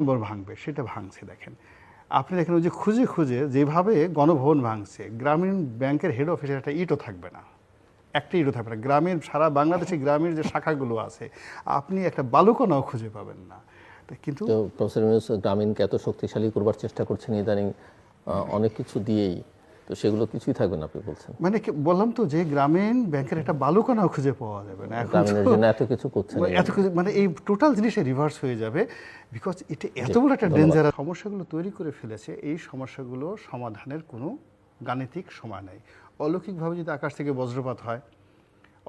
নম্বর ভাঙবে, সেটা ভাঙছে দেখেন। আপনি দেখেন ওই যে খুঁজে খুঁজে যেভাবে গণভবন ভাঙছে, গ্রামীণ ব্যাংকের হেড অফিসে একটা ইটও থাকবে না। একটা ইটও থাকবে না। গ্রামের সারা বাংলাদেশে গ্রামের যে শাখাগুলো আছে, আপনি একটা বালুকণাও খুঁজে পাবেন না। কিন্তু প্রফেসর গ্রামীণকে এত শক্তিশালী করবার চেষ্টা করছেন ইদানিং অনেক কিছু দিয়েই। তো সেগুলো কিছুই থাকবে না আপনি বলছেন। মানে বললাম তো যে গ্রামীণ ব্যাংকের একটা বালুকণাও খুঁজে পাওয়া যাবে না। এখন জন্য এত কিছু করছেন মানে এত কিছু মানে এই টোটাল জিনিসটা রিভার্স হয়ে যাবে বিকজ এটা এত বড় একটা ডেঞ্জার সমস্যাগুলো তৈরি করে ফেলেছে এই সমস্যাগুলো সমাধানের কোনো গাণিতিক সময় নেই। অলৌকিকভাবে যদি আকাশ থেকে বজ্রপাত হয়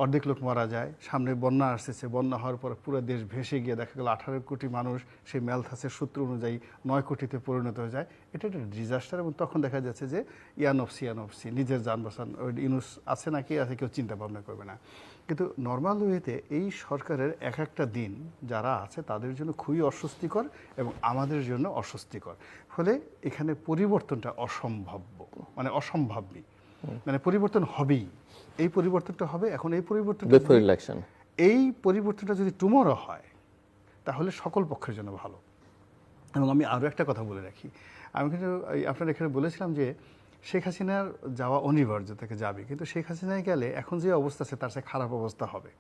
অর্ধেক লোক মারা যায়। সামনে বন্যা আসতেছে। বন্যা হওয়ার পর পুরো দেশ ভেসে গিয়ে দেখা গেল আঠারো কোটি মানুষ সেই ম্যালথাসের সূত্র অনুযায়ী নয় কোটিতে পরিণত হয়ে যায়। এটা একটা ডিজাস্টার এবং তখন দেখা যাচ্ছে যে ইয়ানফসি ইয়ানফসি নিজের যান বাসান ইনুস আছে নাকি আছে কেউ চিন্তা ভাবনা করবে না। কিন্তু নর্মাল ওয়েতে এই সরকারের এক একটা দিন যারা আছে তাদের জন্য খুবই অস্বস্তিকর এবং আমাদের জন্য অস্বস্তিকর। ফলে এখানে পরিবর্তনটা অসম্ভাব্য মানে অসম্ভাবী মানে পরিবর্তন হবেই। এই পরিবর্তনটা হবে এখন এই পরিবর্তনটা এই পরিবর্তনটা যদি টুমোরও হয় তাহলে সকল পক্ষের জন্য ভালো। এবং আমি আরও একটা কথা বলে রাখি। আমি কিন্তু এই আপনার এখানে বলেছিলাম যে শেখ হাসিনার যাওয়া অনিবার্য থেকে যাবে। কিন্তু শেখ হাসিনায় গেলে এখন যে অবস্থা আছে তার চেয়ে খারাপ অবস্থা হবে।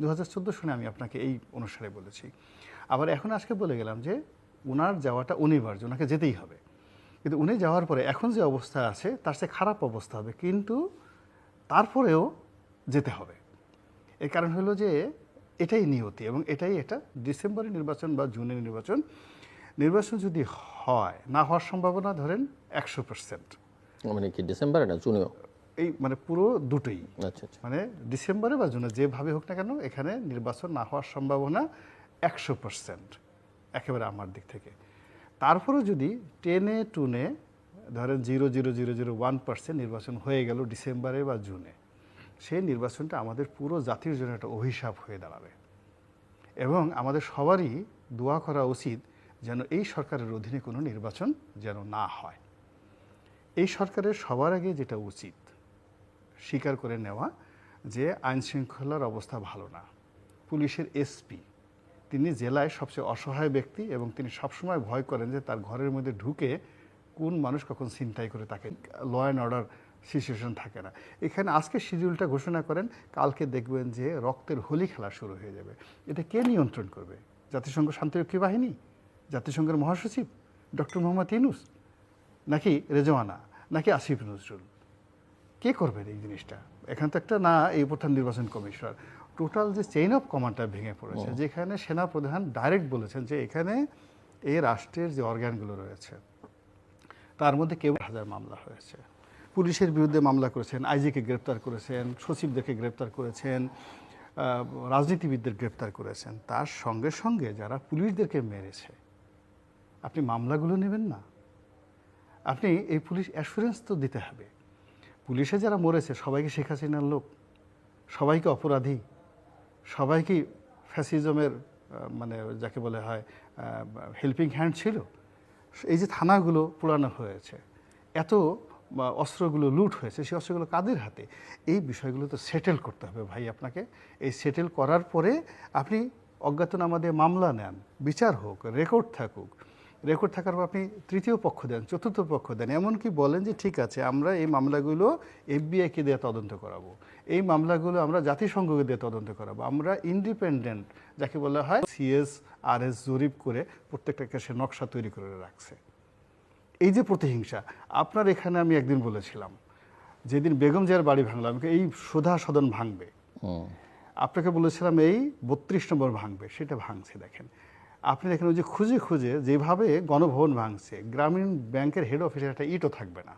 দু হাজার চোদ্দ সনে আমি আপনাকে এই অনুসারে বলেছি। আবার এখন আজকে বলে গেলাম যে ওনার যাওয়াটা অনিবার্য ওনাকে যেতেই হবে। কিন্তু উনি যাওয়ার পরে এখন যে অবস্থা আছে তার সে খারাপ অবস্থা হবে। কিন্তু তারপরেও যেতে হবে। এর কারণ হলো যে এটাই নিয়তি এবং এটাই এটা ডিসেম্বরে নির্বাচন বা জুনের নির্বাচন। নির্বাচন যদি হয় না হওয়ার সম্ভাবনা ধরেন একশো পার্সেন্ট মানে কি ডিসেম্বরে না জুনিও? এই মানে পুরো দুটোই। আচ্ছা আচ্ছা। মানে ডিসেম্বরে বা জুনে যেভাবে হোক না কেন এখানে নির্বাচন না হওয়ার সম্ভাবনা একশো পার্সেন্ট একেবারে আমার দিক থেকে। তারপরেও যদি টেনে টুনে, ধরেন zero zero zero zero, one percent নির্বাচন হয়ে গেল ডিসেম্বরে বা জুনে, সেই নির্বাচনটা আমাদের পুরো জাতির জন্য একটা অভিশাপ হয়ে দাঁড়াবে। এবং আমাদের সবারই দোয়া করা উচিত যেন এই সরকারের অধীনে কোনো নির্বাচন যেন না হয়। এই সরকারের সবার আগে যেটা উচিত, স্বীকার করে নেওয়া যে আইন শৃঙ্খলার অবস্থা ভালো না। পুলিশের এসপি তিনি জেলায় সবচেয়ে অসহায় ব্যক্তি এবং তিনি সবসময় ভয় করেন যে তার ঘরের মধ্যে ঢুকে কোন মানুষ কখন ছিনতাই করে তাকে। ল অ্যান্ড অর্ডার সিচুয়েশন থাকে না। এখানে আজকে শিডিউলটা ঘোষণা করেন, কালকে দেখবেন যে রক্তের হোলি খেলা শুরু হয়ে যাবে। এটা কে নিয়ন্ত্রণ করবে? জাতিসংঘ শান্তিরক্ষী বাহিনী? জাতিসংঘের মহাসচিব? ডক্টর মোহাম্মদ ইনুস নাকি রেজওয়ানা? নাকি আসিফ নজরুল? কে করবেন এই জিনিসটা? এখান তো একটা না, এই প্রধান নির্বাচন কমিশনার। টোটাল যে চেইন অফ কমান্ডটা ভেঙে পড়েছে যেখানে সেনা প্রধান ডাইরেক্ট বলেছেন যে এখানে এই রাষ্ট্রের যে অর্গানগুলো রয়েছে তার মধ্যে কেউ হাজার মামলা হয়েছে। পুলিশের বিরুদ্ধে মামলা করেছেন আইজিকে গ্রেপ্তার করেছেন সচিবদেরকে গ্রেপ্তার করেছেন রাজনীতিবিদদের গ্রেপ্তার করেছেন। তার সঙ্গে সঙ্গে যারা পুলিশদেরকে মেরেছে আপনি মামলাগুলো নেবেন না। আপনি এই পুলিশ অ্যাসুরেন্স তো দিতে হবে। পুলিশে যারা মরেছে সবাইকে শেখ হাসিনার লোক সবাইকে অপরাধী। সবাইকে ফ্যাসিজমের মানে যাকে বলে হয় হেল্পিং হ্যান্ড ছিল। এই যে থানাগুলো পুরানো হয়েছে, এত অস্ত্রগুলো লুট হয়েছে, সেই অস্ত্রগুলো কাদের হাতে? এই বিষয়গুলো তো সেটেল করতে হবে ভাই আপনাকে। এই সেটেল করার পরে আপনি অজ্ঞাতনামা দিয়ে মামলা নেন, বিচার হোক রেকর্ড থাকুক। রেকর্ড থাকার পর আপনি তৃতীয় পক্ষ দেন চতুর্থ পক্ষ দেন। এমনকি বলেন যে ঠিক আছে আমরা এই মামলাগুলো এফবিআইকে দিয়ে তদন্ত করাবো। এই মামলাগুলো আমরা জাতিসংঘকে দিয়ে তদন্ত করাবো। আমরা ইন্ডিপেন্ডেন্ট যাকে বলা হয় সিএস আর এস জরিপ করে প্রত্যেকটা কেসে নকশা তৈরি করে রাখছে। এই যে প্রতিহিংসা আপনার এখানে আমি একদিন বলেছিলাম যেদিন বেগম জিয়ার বাড়ি ভাঙলো আমাকে এই সোধা সদন ভাঙবে। আপনাকে বলেছিলাম এই বত্রিশ নম্বর ভাঙবে সেটা ভাঙছে দেখেন। আপনি দেখেন ওই যে খুঁজে খুঁজে যেভাবে গণভবন ভাঙছে গ্রামীণ ব্যাংকের হেড অফিসে একটা ইটও থাকবে না।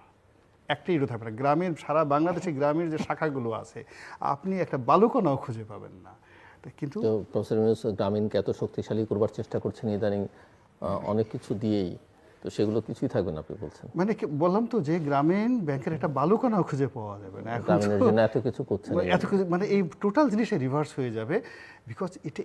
একটা ইটও থাকবে না। গ্রামীণ সারা বাংলাদেশে গ্রামীণ যে শাখাগুলো আছে আপনি একটা বালুকণাও খুঁজে পাবেন না। কিন্তু প্রফেসর গ্রামীণকে এত শক্তিশালী করবার চেষ্টা করছেন ইদানিং অনেক কিছু দিয়েই। তো সেগুলো কিছুই থাকবে না আপনি বলছেন? মানে কি- বললাম তো যে গ্রামীণ ব্যাংকের একটা বালুকণাও খুঁজে পাওয়া যাবে না। এখন এত কিছু করছেন এত কিছু মানে এই টোটাল জিনিসটা রিভার্স হয়ে যাবে বিকজ এটা